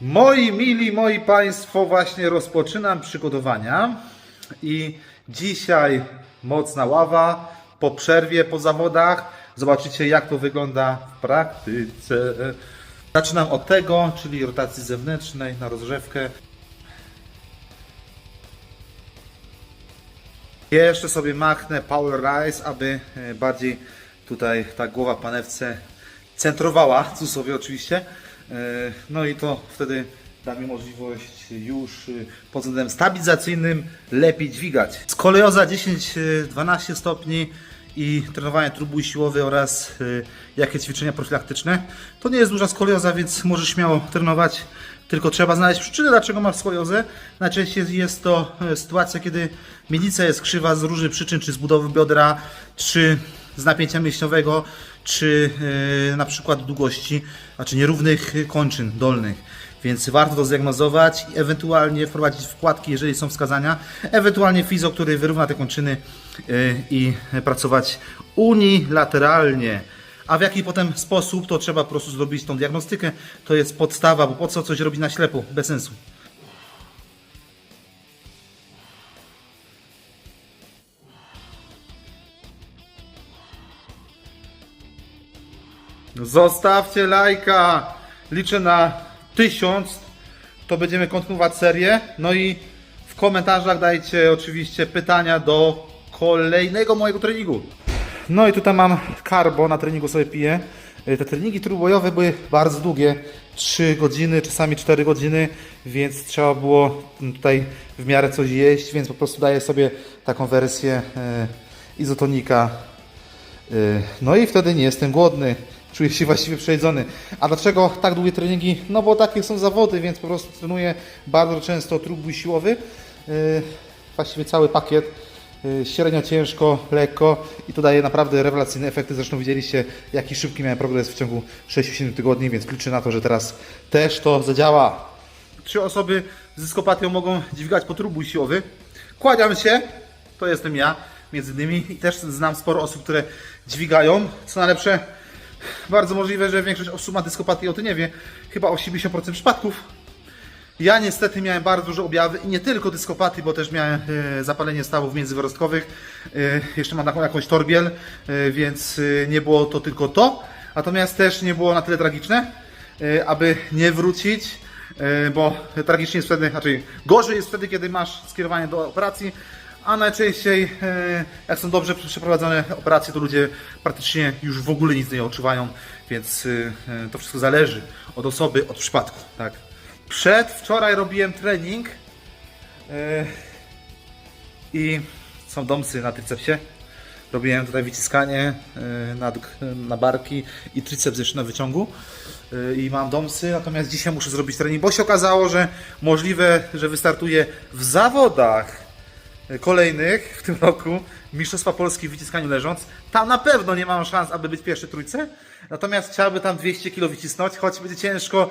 Moi mili, moi Państwo, właśnie rozpoczynam przygotowania i dzisiaj mocna ława po przerwie, po zawodach. Zobaczycie jak to wygląda w praktyce. Zaczynam od tego, czyli rotacji zewnętrznej na rozgrzewkę. Jeszcze sobie machnę Power Rise, aby e, bardziej tutaj ta głowa panewce centrowała, cudzysłowie oczywiście. E, No i to wtedy da mi możliwość już e, pod względem stabilizacyjnym lepiej dźwigać. Skolioza 10-12 stopni i trenowanie trójbój siłowy oraz e, jakie ćwiczenia profilaktyczne. To nie jest duża skolioza, więc możesz śmiało trenować tylko trzeba znaleźć przyczynę, dlaczego masz skoliozę. Najczęściej jest to sytuacja, kiedy miednica jest krzywa z różnych przyczyn, czy z budowy biodra, czy z napięcia mięśniowego, czy e, na przykład długości, znaczy nierównych kończyn dolnych. Więc warto to zdiagnozować i ewentualnie wprowadzić wkładki, jeżeli są wskazania, ewentualnie fizjo, który wyrówna te kończyny e, i pracować unilateralnie. A w jaki potem sposób, to trzeba po prostu zrobić tą diagnostykę. To jest podstawa, bo po co coś robić na ślepo? Bez sensu. Zostawcie lajka. Liczę na tysiąc. To będziemy kontynuować serię. No i w komentarzach dajcie oczywiście pytania do kolejnego mojego treningu. No i tutaj mam karbo, na treningu sobie piję. Y, Te treningi trójbojowe były bardzo długie, 3 godziny, czasami 4 godziny, więc trzeba było tutaj w miarę coś jeść, więc po prostu daję sobie taką wersję y, izotonika. Y, No i wtedy nie jestem głodny, czuję się właściwie przejedzony. A dlaczego tak długie treningi? No bo takie są zawody, więc po prostu trenuję bardzo często trójbój siłowy. Y, Właściwie cały pakiet. Y, Średnio ciężko, lekko i to daje naprawdę rewelacyjne efekty. Zresztą widzieliście, jaki szybki miałem progres w ciągu 6-7 tygodni, więc liczę na to, że teraz też to zadziała. Trzy osoby z dyskopatią mogą dźwigać po trójbój siłowy. Kłaniam się, to jestem ja, między innymi i też znam sporo osób, które dźwigają. Co najlepsze, bardzo możliwe, że większość osób ma dyskopatię, o tym nie wie. Chyba 80% przypadków. Ja niestety miałem bardzo duże objawy i nie tylko dyskopatii, bo też miałem e, zapalenie stawów międzywyrostkowych. E, jeszcze mam taką jakąś torbiel, e, więc nie było to tylko to. Natomiast też nie było na tyle tragiczne, aby nie wrócić, bo tragicznie jest wtedy, znaczy gorzej jest wtedy, kiedy masz skierowanie do operacji, a najczęściej e, jak są dobrze przeprowadzone operacje, to ludzie praktycznie już w ogóle nic nie odczuwają, więc e, e, to wszystko zależy od osoby, od przypadku, tak. Przedwczoraj robiłem trening i są domsy na tricepsie. Robiłem tutaj wyciskanie na, na barki i triceps jeszcze na wyciągu. I mam domsy, natomiast dzisiaj muszę zrobić trening, bo się okazało, że możliwe, że wystartuję w zawodach kolejnych w tym roku Mistrzostwa Polski w wyciskaniu leżąc. Tam na pewno nie mam szans, aby być pierwszy trójce. Natomiast chciałby tam 200 kg wycisnąć, choć będzie ciężko.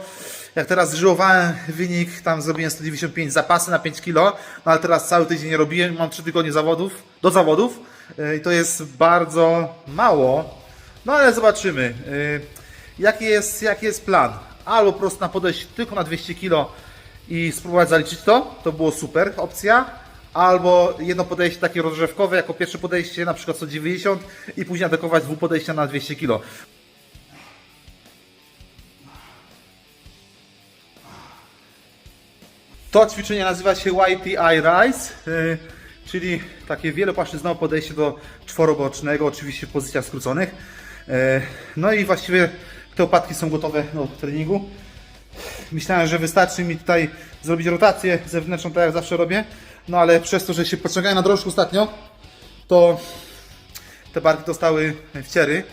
Jak teraz zżyłowałem wynik, tam zrobiłem 195 zapasy na 5 kg, no ale teraz cały tydzień nie robiłem, mam 3 tygodnie zawodów, do zawodów yy, i to jest bardzo mało. No ale zobaczymy. Yy, Jaki jest, jaki jest plan? Albo po prostu na podejść tylko na 200 kg i spróbować zaliczyć to, to było super opcja. Albo jedno podejście takie rozrzewkowe, jako pierwsze podejście na przykład 190 i później atakować dwóch podejścia na 200 kg. To ćwiczenie nazywa się YTI Rise, yy, czyli takie wielopłaszczyznowe podejście do czworobocznego, oczywiście w pozycjach skróconych. Yy, No i właściwie te opadki są gotowe do treningu. Myślałem, że wystarczy mi tutaj zrobić rotację zewnętrzną, tak jak zawsze robię. No ale przez to, że się pociągałem na drążku ostatnio, to te barki dostały wciery.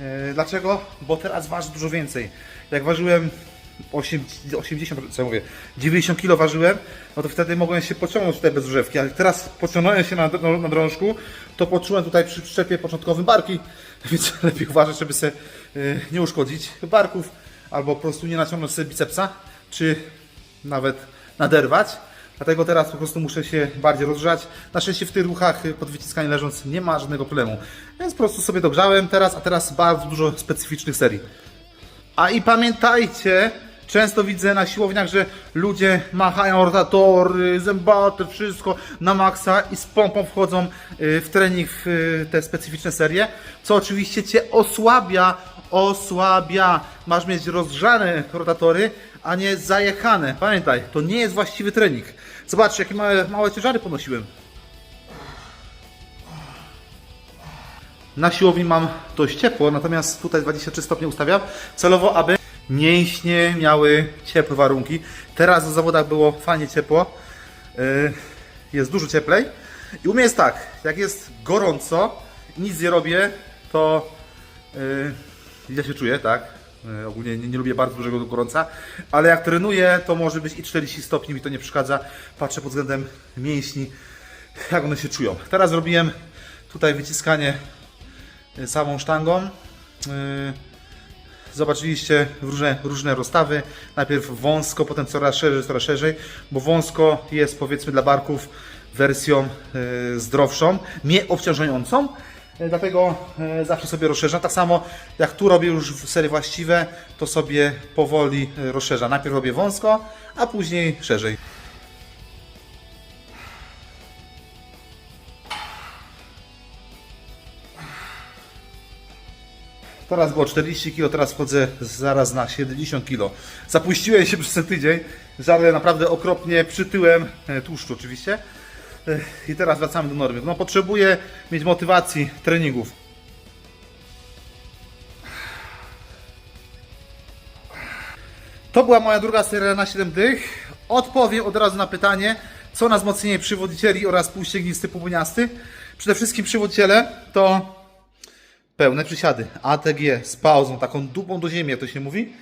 E, Dlaczego? Bo teraz waży dużo więcej. Jak ważyłem 8, 80, co ja mówię, 90 kg ważyłem, no to wtedy mogłem się pociągnąć tutaj bez używki, ale teraz pociągnąłem się na, na, na drążku, to poczułem tutaj przy przyczepie początkowym barki, więc lepiej uważać, żeby sobie y, nie uszkodzić barków, albo po prostu nie naciągnąć sobie bicepsa, czy nawet naderwać. Dlatego teraz po prostu muszę się bardziej rozgrzać. Na szczęście w tych ruchach y, pod wyciskaniem leżąc nie ma żadnego problemu. Więc po prostu sobie dogrzałem teraz, a teraz bardzo dużo specyficznych serii. A i pamiętajcie, Często widzę na siłowniach, że ludzie machają rotatory, zębaty, wszystko na maksa i z pompą wchodzą y, w trening w y, te specyficzne serie, co oczywiście Cię osłabia, osłabia. Masz mieć rozgrzane rotatory, a nie zajechane. Pamiętaj, to nie jest właściwy trening. Zobaczcie, jakie małe, małe ciężary ponosiłem. Na siłowni mam dość ciepło, natomiast tutaj 23 stopnie ustawiam, celowo, aby mięśnie miały ciepłe warunki. Teraz w zawodach było fajnie ciepło, yy, jest dużo cieplej. I u mnie jest tak, jak jest gorąco, nic nie robię, to yy, ja się czuję, tak? Yy, ogólnie nie, nie lubię bardzo dużego gorąca, ale jak trenuję, to może być i 40 stopni, mi to nie przeszkadza. Patrzę pod względem mięśni, jak one się czują. Teraz zrobiłem tutaj wyciskanie y, samą sztangą. Y, Zobaczyliście różne, różne rozstawy. Najpierw wąsko, potem coraz szerzej, coraz szerzej, bo wąsko jest powiedzmy dla barków wersją zdrowszą, mniej obciążającą. Y, Dlatego y, zawsze sobie rozszerzam. Tak samo jak tu robię już w serie właściwe, to sobie powoli y, rozszerzam. Najpierw robię wąsko, a później szerzej. Teraz było 40 kg, teraz wchodzę zaraz na 70 kg. Zapuściłem się przez ten tydzień, żarłem naprawdę okropnie, przytyłem e, tłuszczu oczywiście. I teraz wracamy do normy. No potrzebuję mieć motywacji treningów. To była moja druga seria na 7 dych. Odpowiem od razu na pytanie, co na wzmocnienie przywodzicieli oraz półściegnisty, półbuniasty. Przede wszystkim przywodziciele to pełne przysiady, ATG z pauzą, taką dupą do ziemi, jak to się mówi.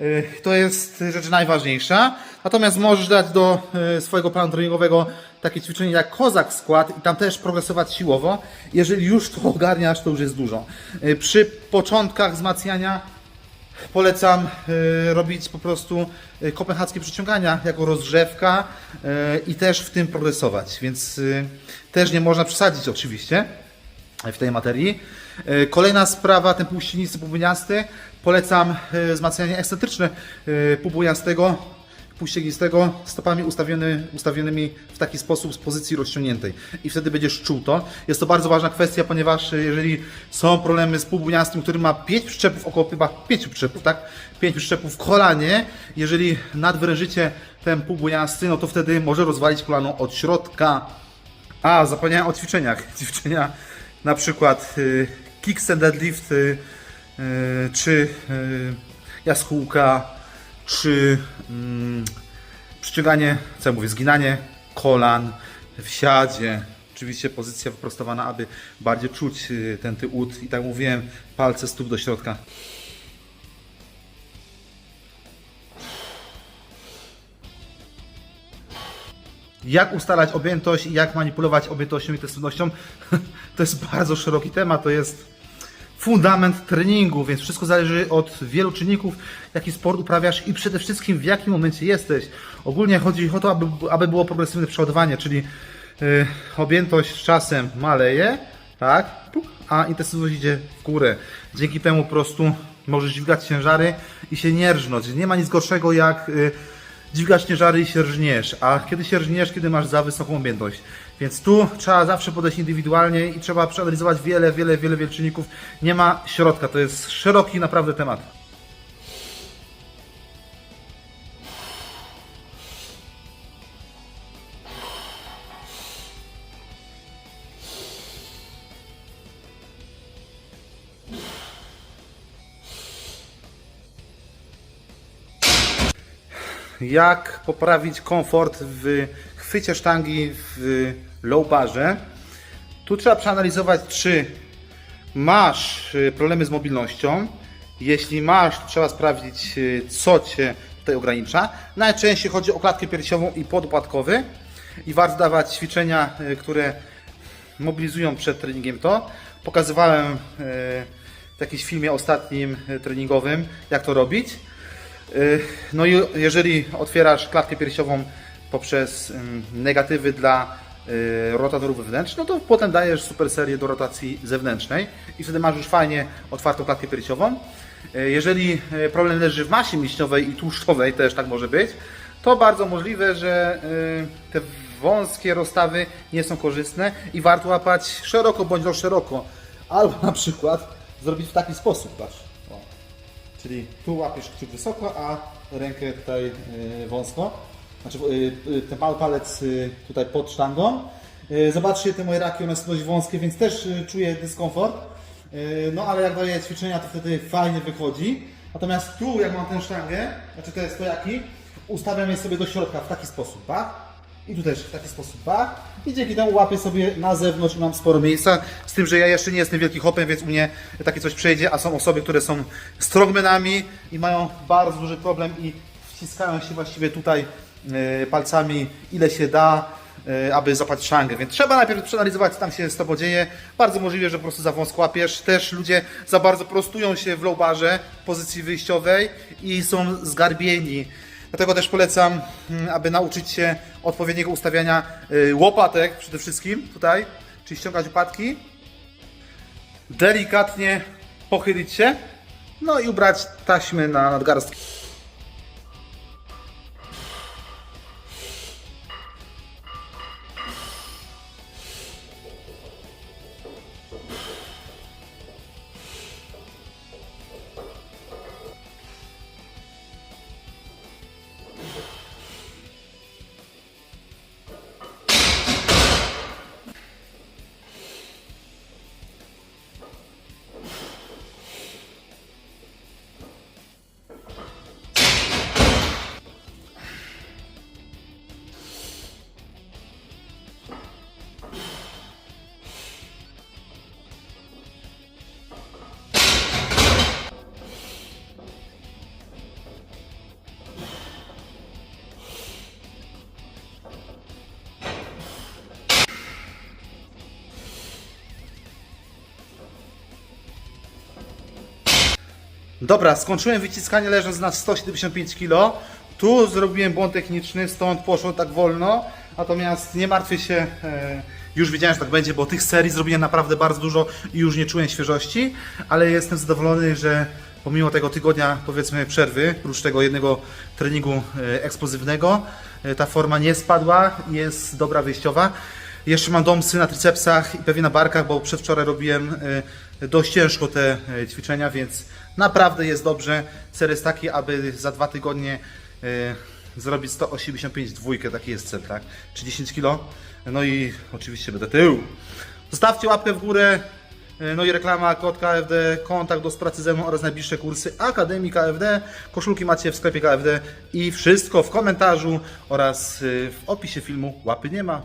Yy, To jest rzecz najważniejsza. Natomiast możesz dać do yy, swojego planu treningowego takie ćwiczenie jak kozak skład i tam też progresować siłowo. Jeżeli już to ogarniasz, to już jest dużo. Yy, Przy początkach wzmacniania polecam y, robić po prostu y, kopenhaskie przyciągania jako rozgrzewka y, i też w tym progresować, więc y, też nie można przesadzić oczywiście w tej materii. Y, Kolejna sprawa, ten półścienisty, półbuniasty. Polecam y, wzmacnianie ekscentryczne y, półbuniastego, półściegnistego stopami ustawiony, ustawionymi w taki sposób z pozycji rozciągniętej i wtedy będziesz czuł to. Jest to bardzo ważna kwestia, ponieważ jeżeli są problemy z półbuniastym, który ma 5 przyczepów, około chyba 5 przyczepów, tak? 5 przyczepów w kolanie, jeżeli nadwyrężycie ten półbuniasty, no to wtedy może rozwalić kolano od środka. A, zapomniałem o ćwiczeniach. Ćwiczenia na przykład y, kickstand deadlift, y, y, czy jaskółka, czy mm, przyciąganie, co ja mówię, zginanie kolan w siadzie. Oczywiście pozycja wyprostowana, aby bardziej czuć ten ty ud. I tak mówiłem, palce stóp do środka. Jak ustalać objętość i jak manipulować objętością i intensywnością? To jest bardzo szeroki temat, to jest fundament treningu, więc wszystko zależy od wielu czynników, jaki sport uprawiasz i przede wszystkim w jakim momencie jesteś. Ogólnie chodzi o to, aby, aby było progresywne przeładowanie, czyli yy, objętość z czasem maleje, tak, a intensywność idzie w górę. Dzięki temu po prostu możesz dźwigać ciężary i się nie rżnąć. Nie ma nic gorszego jak yy, dźwigasz ciężary i się rżniesz, a kiedy się rżniesz, kiedy masz za wysoką objętość. Więc tu trzeba zawsze podejść indywidualnie i trzeba przeanalizować wiele, wiele, wiele, wiele czynników. Nie ma środka, to jest szeroki naprawdę temat. Jak poprawić komfort w chwycie sztangi w low barze. Tu trzeba przeanalizować, czy masz y, problemy z mobilnością. Jeśli masz, trzeba sprawdzić, y, co Cię tutaj ogranicza. Najczęściej chodzi o klatkę piersiową i podpłatkowy i warto dawać ćwiczenia, y, które mobilizują przed treningiem to. Pokazywałem w jakimś filmie ostatnim treningowym, jak to robić. Y, No i jeżeli otwierasz klatkę piersiową poprzez negatywy dla y, rotatorów wewnętrznych, no to potem dajesz super serię do rotacji zewnętrznej i wtedy masz już fajnie otwartą klatkę piersiową. E, Jeżeli problem leży w masie mięśniowej i tłuszczowej, też tak może być, to bardzo możliwe, że te wąskie rozstawy nie są korzystne i warto łapać szeroko bądź do szeroko. Albo na przykład zrobić w taki sposób, patrz. Czyli tu łapiesz kciuk wysoko, a rękę tutaj y, wąsko. Znaczy y, y, ten mały palec tutaj pod sztangą. Zobaczcie te moje raki, one są dość wąskie, więc też czuję dyskomfort. No ale jak daję ćwiczenia, to wtedy fajnie wychodzi. Natomiast tu, jak mam tę sztangę, znaczy te stojaki, ustawiam je sobie do środka w taki sposób, tak? I tu też w taki sposób, tak? I dzięki temu łapię sobie na zewnątrz mam sporo miejsca. Z tym, że ja jeszcze nie jestem wielki hopem, więc u mnie takie coś przejdzie, a są osoby, które są strongmanami i mają bardzo duży problem i wciskają się właściwie tutaj e, palcami ile się da, e, aby zapać szangę. Więc trzeba najpierw przeanalizować, co tam się z tobą dzieje. Bardzo możliwe, że po prostu za wąsko łapiesz. Też ludzie za bardzo prostują się w low barze, pozycji wyjściowej i są zgarbieni. Dlatego też polecam, mm, aby nauczyć się odpowiedniego ustawiania y, łopatek przede wszystkim tutaj, czyli ściągać łopatki, delikatnie pochylić się, no i ubrać taśmy na nadgarstki. Dobra, skończyłem wyciskanie leżąc na 175 kg. Tu zrobiłem błąd techniczny, stąd poszło tak wolno. Natomiast nie martwię się, e, już wiedziałem, że tak będzie, bo tych serii zrobiłem naprawdę bardzo dużo i już nie czułem świeżości, ale jestem zadowolony, że pomimo tego tygodnia, powiedzmy, przerwy, prócz tego jednego treningu e, eksplozywnego, e, ta forma nie spadła, jest dobra wyjściowa. Jeszcze mam domsy na tricepsach i pewnie na barkach, bo przedwczoraj robiłem dość ciężko te e, ćwiczenia, więc naprawdę jest dobrze. Cel jest taki, aby za dwa tygodnie e, zrobić 185 dwójkę, taki jest cel, tak? Czy 10 kg. No i oczywiście będę tył. Zostawcie łapkę w górę. E, No i reklama, kod KFD, kontakt do pracy ze mną oraz najbliższe kursy Akademii KFD. Koszulki macie w sklepie KFD i wszystko w komentarzu oraz w opisie filmu. Łapy nie ma.